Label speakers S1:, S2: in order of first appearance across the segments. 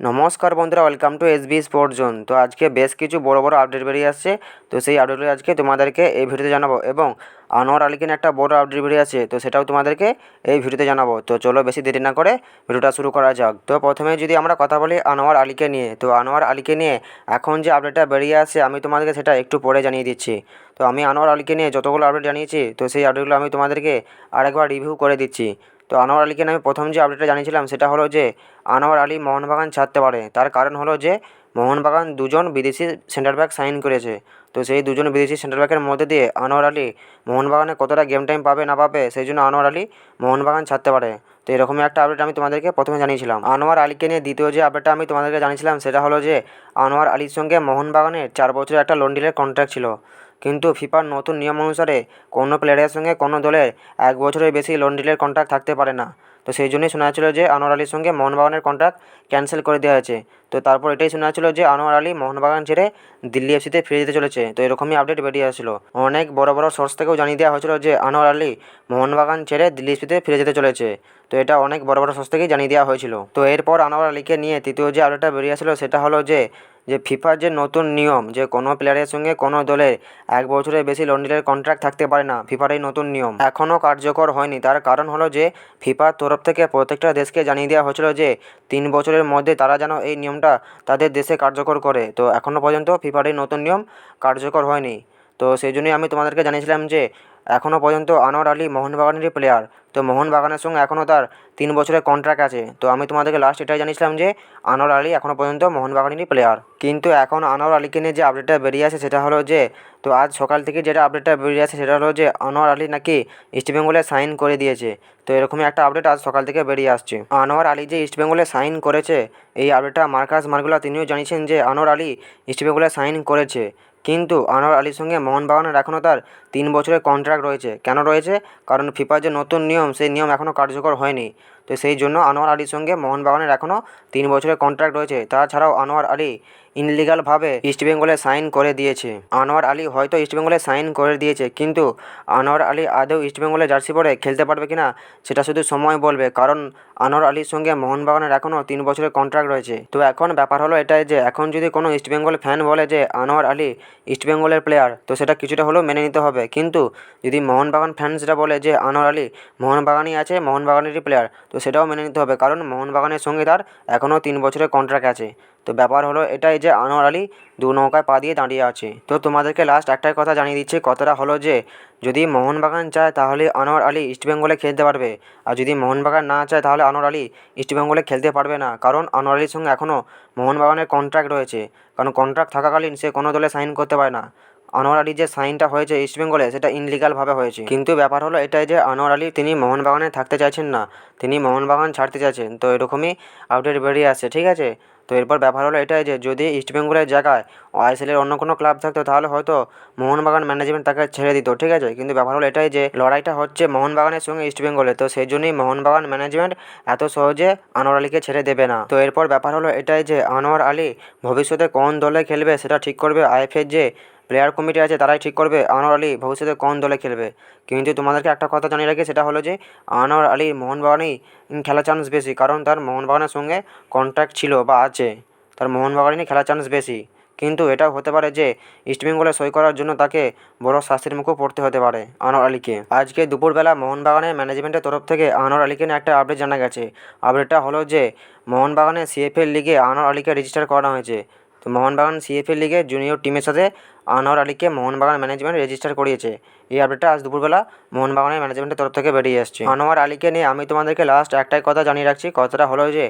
S1: নমস্কার বন্ধুরা welcome to S B sport zone তো আজকে বেশ কিছু বড় বড় আপডেট বেরিয়ে আসছে। তো সেই আপডেটগুলো আজকে তোমাদেরকে এই ভিডিওতে জানাব এবং আনোয়ার আলীকে একটা বড় আপডেট বেরিয়ে আসছে। তো সেটাও তোমাদেরকে এই ভিডিওতে জানাব। তো চলো বেশি দেরি না করে ভিডিওটা শুরু করা যাক। তো প্রথমে যদি আমরা কথা বলি আনোয়ার আলীকে নিয়ে, তো আনোয়ার আলীকে নিয়ে এখন যে আপডেটটা বেরিয়ে আসছে, আমি তোমাদেরকে সেটা একটু পরে জানিয়ে দিচ্ছি। তো আমি আনোয়ার আলীকে নিয়ে যতগুলো আপডেট জানিয়েছি, তো সেই আপডেটগুলো আমি তোমাদেরকে আরেকবার রিভিউ করে দিচ্ছি। তো আনোয়ার আলীকে আমি প্রথম যে আপডেটটা জানিয়েছিলাম সেটা হলো যে, আনোয়ার আলী মোহনবাগান ছাড়তে পারে। তার কারণ হলো যে, মোহনবাগান দুজন বিদেশি সেন্টার ব্যাক সাইন করেছে। তো সেই দুজন বিদেশি সেন্টার ব্যাকের মধ্যে দিয়ে আনোয়ার আলী মোহনবাগানে কতটা গেম টাইম পাবে না পাবে, সেই জন্য আনোয়ার আলী মোহনবাগান ছাড়তে পারে। তো এরকমই একটা আপডেট আমি তোমাদেরকে প্রথমে জানিয়েছিলাম। আনোয়ার আলীকে নিয়ে দ্বিতীয় যে আপডেটটা আমি তোমাদেরকে জানিয়েছিলাম সেটা হলো যে, আনোয়ার আলীর সঙ্গে মোহনবাগানের চার বছরের একটা লোন ডিলের কন্ট্রাক্ট ছিল। কিন্তু ফিফার নতুন নিয়ম অনুসারে কোনো প্লেয়ারের সঙ্গে কোনো দলের এক বছরের বেশি লোন ডিলের কন্ট্রাক্ট থাকতে পারে না। তো সেই জন্যই শোনা যাচ্ছিল যে আনোয়ার আলীর সঙ্গে মোহনবাগানের কন্ট্রাক্ট ক্যান্সেল করে দেওয়া হয়েছে। তো তারপর এটাই শোনা যাচ্ছিল যে আনোয়ার আলী মোহনবাগান ছেড়ে দিল্লি এফসিতে ফিরে যেতে চলেছে। তো এরকমই আপডেট বেরিয়ে আসছিল। অনেক বড় বড় সোর্স থেকেও জানিয়ে দেওয়া হয়েছিল যে আনোয়ার আলী মোহনবাগান ছেড়ে দিল্লি এফসিতে ফিরে যেতে চলেছে। তো এটা অনেক বড় বড় সোর্স থেকেই জানিয়ে দেওয়া হয়েছিল। তো এরপর আনোয়ার আলীকে নিয়ে তৃতীয় যে আপডেটটা বেরিয়ে আসছিল সেটা হলো যে যে ফিফার যে নতুন নিয়ম, যে কোনো প্লেয়ারের সঙ্গে কোনো দলের এক বছরের বেশি লোন ডিলের কন্ট্রাক্ট থাকতে পারে না, ফিফার এই নতুন নিয়ম। এখনও কার্যকর হয়নি। তার কারণ হলো যে, ফিফার তরফ থেকে প্রত্যেকটা দেশকে জানিয়ে দেওয়া হয়েছিল যে, তিন বছরের মধ্যে তারা যেন এই নিয়মটা তাদের দেশে কার্যকর করে। তো এখনও পর্যন্ত ফিফার এই নতুন নিয়ম কার্যকর হয়নি। তো সেই জন্যই আমি তোমাদেরকে জানিয়েছিলাম যে এখনও পর্যন্ত আনোয়ার আলী মোহনবাগানেরই প্লেয়ার তো মোহনবাগানের সঙ্গে এখনও তার তিন বছরের কন্ট্রাক্ট আছে। তো আমি তোমাদেরকে লাস্ট এটাই জানিয়েছিলাম যে, আনোয়ার আলী এখনও পর্যন্ত মোহনবাগানেরই প্লেয়ার কিন্তু এখন আনোয়ার আলীকে নিয়ে যে আপডেটটা বেরিয়ে আছে সেটা হলো যে, তো আজ সকাল থেকে যেটা আপডেটটা বেরিয়ে আছে সেটা হলো যে, আনোয়ার আলী নাকি ইস্টবেঙ্গলে সাইন করে দিয়েছে। তো এরকমই একটা আপডেট আজ সকাল থেকে বেরিয়ে আসছে। আনোয়ার আলী যে ইস্টবেঙ্গলে সাইন করেছে, এই আপডেটটা মার্কাস মার্গুলা তিনিও জানিয়েছেন যে, আনোয়ার আলী ইস্টবেঙ্গলে সাইন করেছে। কিন্তু আনোয়ার আলীর সঙ্গে মোহনবাগানের এখনও তার তিন বছরের কন্ট্রাক্ট রয়েছে। কেন রয়েছে? কারণ ফিফার যে নতুন নিয়ম, সেই নিয়ম এখনও কার্যকর হয়নি। তো সেই জন্য আনোয়ার আলীর সঙ্গে মোহনবাগানের এখনও তিন বছরের কন্ট্রাক্ট রয়েছে। তাছাড়াও আনোয়ার আলী ইনলিগালভাবে ইস্টবেঙ্গলে সাইন করে দিয়েছে। আনোয়ার আলী হয়তো ইস্টবেঙ্গলে সাইন করে দিয়েছে, কিন্তু আনোয়ার আলী আদৌ ইস্টবেঙ্গলে জার্সি পরে খেলতে পারবে কি না সেটা শুধু সময় বলবে। কারণ আনোয়ার আলীর সঙ্গে মোহনবাগানের এখনও তিন বছরের কন্ট্রাক্ট রয়েছে। তো এখন ব্যাপার হলো এটাই যে, এখন যদি কোনো ইস্টবেঙ্গল ফ্যান বলে যে, আনোয়ার আলী ইস্টবেঙ্গলের প্লেয়ার তো সেটা কিছুটা হলেও মেনে নিতে হবে। কিন্তু যদি মোহনবাগান ফ্যান সেটা বলে যে আনোয়ার আলী মোহনবাগানই আছে, মোহনবাগানেরই প্লেয়ার তো সেটাও মেনে নিতে হবে। কারণ মোহনবাগানের সঙ্গে তার এখনও তিন বছরের কন্ট্রাক্ট আছে। তো ব্যাপার হলো এটাই যে আনোয়ার আলী দু নৌকায় পা দিয়ে দাঁড়িয়ে আছে। তো তোমাদেরকে লাস্ট একটাই কথা জানিয়ে দিচ্ছি, কথাটা হলো যে যদি মোহনবাগান চায় তাহলে আনোয়ার আলী ইস্টবেঙ্গলে খেলতে পারবে। আর যদি মোহনবাগান না চায় তাহলে আনোয়ার আলী ইস্টবেঙ্গলে খেলতে পারবে না। কারণ আনোয়ার আলীর সঙ্গে এখনও মোহনবাগানের কন্ট্রাক্ট রয়েছে। কারণ কন্ট্রাক্ট থাকাকালীন সে কোনো দলে সাইন করতে পারে না। আনোয়ার আলীর যে সাইনটা হয়েছে ইস্টবেঙ্গলে সেটা ইনলিগালভাবে হয়েছে। কিন্তু ব্যাপার হলো এটাই যে আনোয়ার আলী, তিনি মোহনবাগানে থাকতে চাইছেন না। তিনি মোহনবাগান ছাড়তে চাইছেন। তো এরকমই আপডেট বেরিয়ে আসছে, ঠিক আছে? তো এরপর ব্যাপার হলো এটাই যে, যদি ইস্টবেঙ্গলের জায়গায় আইএসএলের অন্য কোনো ক্লাব থাকতো, তাহলে হয়তো মোহনবাগান ম্যানেজমেন্ট তাকে ছেড়ে দিত, ঠিক আছে? কিন্তু ব্যাপার হলো এটাই যে, লড়াইটা হচ্ছে মোহনবাগানের সঙ্গে ইস্টবেঙ্গলে তো সেই জন্যই মোহনবাগান ম্যানেজমেন্ট এত সহজে আনোয়ার আলীকে ছেড়ে দেবে না। তো এরপর ব্যাপার হলো এটাই যে, আনোয়ার আলী ভবিষ্যতে কোন দলে খেলবে, সেটা ঠিক করবে আইএফএর যে প্লেয়ার কমিটি আছে, তারাই ঠিক করবে। আনোয়ার আলী ভবিষ্যতে কোন দলে খেলবে? কিন্তু তোমাদেরকে একটা কথা জানিয়ে রাখি, সেটা হলো যে, আনোয়ার আলী মোহনবাগানেই খেলার চান্স বেশি, কারণ তার মোহনবাগানের সঙ্গে কন্ট্যাক্ট ছিল বা আছে। তার মোহনবাগানেই খেলার চান্স বেশি। কিন্তু এটাও হতে পারে যে ইস্টবেঙ্গলে সই করার জন্য তাকে বড় শাস্তির মুখেও পড়তে হতে পারে আনোয়ার আলীকে। আজকে দুপুরবেলা মোহনবাগানের ম্যানেজমেন্টের তরফ থেকে আনোয়ার আলীকে নিয়ে একটা আপডেট জানা গেছে। আপডেটটা হলো যে, মোহনবাগানের সিএফএল লিগে আনোয়ার আলীকে রেজিস্টার করানো হয়েছে। তো মোহনবাগান সিএফএল লিগে জুনিয়র টিমের সাথে আনোয়ার আলীকে মোহনবাগান ম্যানেজমেন্ট রেজিস্টার করিয়েছে। এই আপডেটটা আজ দুপুরবেলা মোহনবাগানের ম্যানেজমেন্টের তরফ থেকে বেরিয়ে এসছে আনোয়ার আলীকে নিয়ে আমি তোমাদেরকে লাস্ট একটাই কথা জানিয়ে রাখছি। কথাটা হলো যে,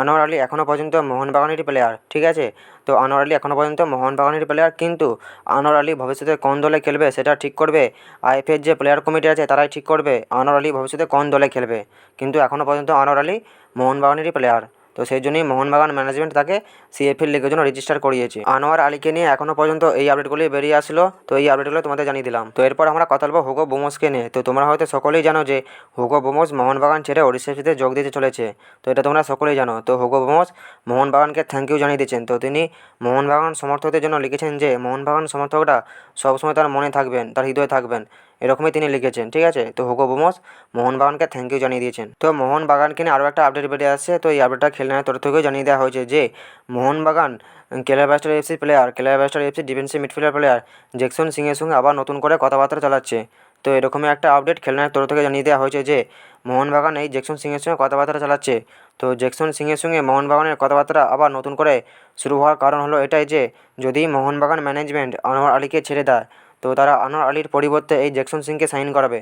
S1: আনোয়ার আলী এখনও পর্যন্ত মোহনবাগানেরই প্লেয়ার ঠিক আছে? তো আনোয়ার আলী এখনও পর্যন্ত মোহনবাগানের প্লেয়ার কিন্তু আনোয়ার আলী ভবিষ্যতে কোন দলে খেলবে সেটা ঠিক করবে। আইএফএর যে প্লেয়ার কমিটি আছে তারাই ঠিক করবে। আনোয়ার আলী ভবিষ্যতে কোন দলে খেলবে। কিন্তু এখনও পর্যন্ত আনোয়ার আলী মোহনবাগানেরই প্লেয়ার তো সেই জন্যই মোহনবাগান ম্যানেজমেন্ট তাকে সিএফএল লিগের জন্য রেজিস্টার করিয়েছে। আনোয়ার আলীকে নিয়ে এখনও পর্যন্ত এই আপডেটগুলি বেরিয়ে আসলো। তো এই আপডেটগুলো তোমাদের জানিয়ে দিলাম। তো এরপর আমরা কথা বলব হুগো বোমসকে নিয়ে। তো তোমরা হয়তো সকলেই জানো যে হুগো বোমস মোহনবাগান ছেড়ে ওড়িশা এফসিতে যোগ দিতে চলেছে। তো এটা তোমরা সকলেই জানো। তো হুগো বোমস মোহনবাগানকে থ্যাংক ইউ জানিয়ে দিয়েছেন তো তিনি মোহনবাগান সমর্থকদের জন্য লিখেছেন যে, মোহনবাগান সমর্থকরা সবসময় তার মনে থাকবেন, তার হৃদয়ে থাকবেন। এরকমই তিনি লিখেছেন, ঠিক আছে? তো হুগো বোমস মোহনবাগানকে থ্যাংক ইউ জানিয়ে দিয়েছেন। তো মোহনবাগানকে নিয়ে আরও একটা আপডেট বেরিয়ে আসছে, তো এই আপডেটটা খেলনার তরফ থেকেও জানিয়ে দেওয়া হয়েছে যে Mohun Bagan Kerala Blasters FC player Kerala Blasters FC defensive midfielder player Jackson সিংয়ের সঙ্গে আবার নতুন করে কথাবার্তা চালাচ্ছে। তো এরকমই একটা আপডেট খেলনার তরফ থেকে জানিয়ে দেওয়া হয়েছে যে মোহনবাগান এই জ্যাকসন সিংয়ের সঙ্গে কথাবার্তা চালাচ্ছে। তো জ্যাকসন সিংয়ের সঙ্গে মোহনবাগানের কথাবার্তা আবার নতুন করে শুরু হওয়ার কারণ হলো এটাই যে, যদি মোহনবাগান ম্যানেজমেন্ট আনোয়ার আলীকে ছেড়ে দেয় তো তারা আনোয়ার আলীর পরিবর্তে এই জ্যাকসন সিংকে সাইন করাবে।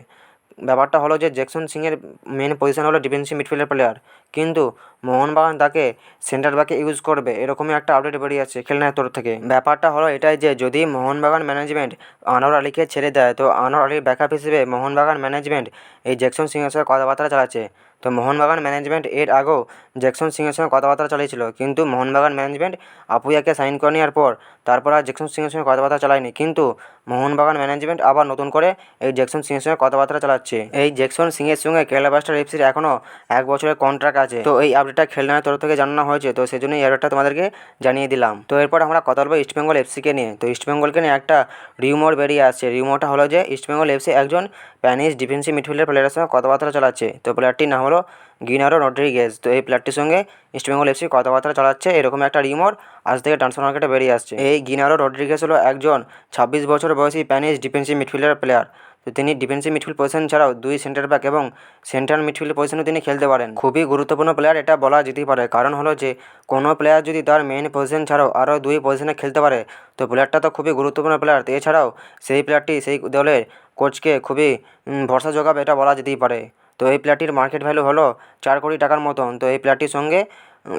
S1: ব্যাপারটা হলো যে জ্যাকসন সিংয়ের মেন পজিশন হলো ডিফেন্সিভ মিডফিল্ডার প্লেয়ার কিন্তু মোহনবাগান তাকে সেন্টার ব্যাকে ইউজ করবে, এরকমই একটা আপডেট বেরিয়ে আছে খেলনার তরফ থেকে। ব্যাপারটা হলো এটাই যে যদি মোহনবাগান ম্যানেজমেন্ট আনোয়ার আলীকে ছেড়ে দেয়, তো আনোয়ার আলীর ব্যাকআপ হিসেবে মোহনবাগান ম্যানেজমেন্ট এই জ্যাকসন সিংয়ের সাথে কথাবার্তা চালাচ্ছে। তো মোহনবাগান ম্যানেজমেন্ট এর আগেও জ্যাকসন সিংয়ের সঙ্গে কথাবার্তা চালিয়েছিল। কিন্তু মোহনবাগান ম্যানেজমেন্ট আপুইয়াকে সাইন করে নেওয়ার পর তারপর আর জ্যাকসন সিংয়ের সঙ্গে কথাবার্তা চালায়নি। কিন্তু মোহনবাগান ম্যানেজমেন্ট আবার নতুন করে এই জ্যাকসন সিংয়ের সঙ্গে কথাবার্তা চালাচ্ছে। এই জ্যাকসন সিংয়ের সঙ্গে কেরালা ব্লাস্টার এফসির এখনও এক বছরের কন্ট্রাক্ট আছে। তো এই আপডেটটা খেলনার তরফ থেকে জানানো হয়েছে। তো সেই জন্য এই আপডেটটা তোমাদেরকে জানিয়ে দিলাম। তো এরপর আমরা কথা বলব ইস্টবেঙ্গল এফসিকে নিয়ে। তো ইস্টবেঙ্গলকে নিয়ে একটা রিউমোর বেরিয়ে আসছে। রিউমোরটা হলো যে ইস্টবেঙ্গল এফসি একজন স্প্যানিশ ডিফেন্সিভ মিডফিল্ডার প্লেয়ারের সঙ্গে কথাবার্তা চালাচ্ছে। তো প্লেয়ারটির নাম হলো গিনারো রড্রিগেজ তো এই প্লেয়ারটির সঙ্গে ইস্টবেঙ্গল এফসি কথাবার্তা চালাচ্ছে, এরকম একটা রিউমোর আজ থেকে ট্রান্সফার মার্কেটে বেরিয়ে আসছে। এই গিনারো রড্রিগেজ হলো একজন ছাব্বিশ বছর বয়সী স্প্যানিশ ডিফেন্সিভ মিডফিল্ডার প্লেয়ার তো তিনি ডিফেন্সিভ মিডফিল্ড পজিশন ছাড়াও দুই সেন্টার ব্যাক এবং সেন্ট্রাল মিডফিল্ড পজিশনেও তিনি খেলতে পারেন। খুবই গুরুত্বপূর্ণ প্লেয়ার এটা বলা যেতেই পারে। কারণ হলো যে, কোনো প্লেয়ার যদি তার মেন পজিশন ছাড়াও আরও দুই পজিশনে খেলতে পারে, তো প্লেয়ারটা তো খুবই গুরুত্বপূর্ণ প্লেয়ার এছাড়াও সেই প্লেয়ারটি সেই দলের কোচকে খুবই ভরসা যোগাবে এটা বলা যেতেই পারে। তো এই প্লেয়ারটির মার্কেট ভ্যালু হলো চার কোটি টাকার মতন। তো এই প্লেয়ারটির সঙ্গে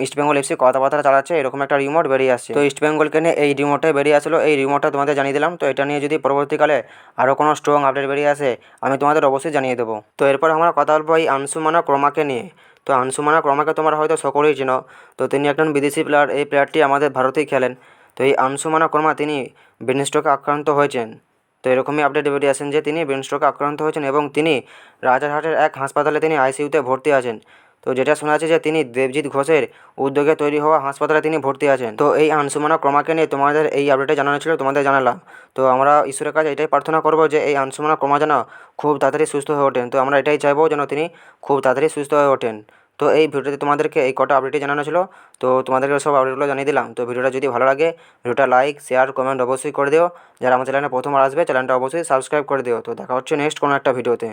S1: ইস্টবেঙ্গল এফসি কথাবার্তা চালাচ্ছে, এরকম একটা রিমোট বেরিয়ে আসছে। তো ইস্টবেঙ্গলকে নিয়ে এই রিমোটটাই বেরিয়ে আসলো। এই রিমোটটা তোমাদের জানিয়ে দিলাম। তো এটা নিয়ে যদি পরবর্তীকালে আরও কোনো স্ট্রং আপডেট বেরিয়ে আসে, আমি তোমাদের অবশ্যই জানিয়ে দেবো। তো এরপর আমরা কথা বলব এই আনসুমানা ক্রমাকে নিয়ে। তো আনসুমানা ক্রমাকে তোমরা হয়তো সকলেই চেনো। তো তিনি একজন বিদেশি প্লেয়ার এই প্লেয়ারটি আমাদের ভারতেই খেলেন। তো এই আনসুমানা ক্রমা তিনি ব্রেন আক্রান্ত হয়েছেন। তো এরকমই আপডেট বেরিয়ে আসেন যে তিনি ব্রেন স্ট্রোকে আক্রান্ত হয়েছেন এবং তিনি রাজারহাটের এক হাসপাতালে তিনি আইসিইউতে ভর্তি আছেন। তো যেটা শোনা যাচ্ছে যে তিনি দেবজিৎ ঘোষের উদ্যোগে তৈরি হওয়া হাসপাতালে তিনি ভর্তি আছেন। তো এই আনসুমানা ক্রমাকে নিয়ে তোমাদের এই আপডেটে জানানো ছিল, তোমাদের জানালাম। তো আমরা ঈশ্বরের কাছে এটাই প্রার্থনা করব যে এই আনসুমানা ক্রমা যেন খুব তাড়াতাড়ি সুস্থ হয়ে ওঠেন। তো আমরা এটাই চাইব যেন তিনি খুব তাড়াতাড়ি সুস্থ হয়ে ওঠেন। তো এই ভিডিওতে তোমাদেরকে এই কটা আপডেটই জানানো ছিল। তো তোমাদেরকে সব আপডেটগুলো জানিয়ে দিলাম। তো ভিডিওটা যদি ভালো লাগে, ভিডিওটা লাইক শেয়ার কমেন্ট অবশ্যই করে দিও। যারা আমার চ্যানেলে প্রথমবার আসবে চ্যানেলটা অবশ্যই সাবস্ক্রাইব করে দিও। তো দেখা হচ্ছে নেক্সট কোনো একটা ভিডিওতে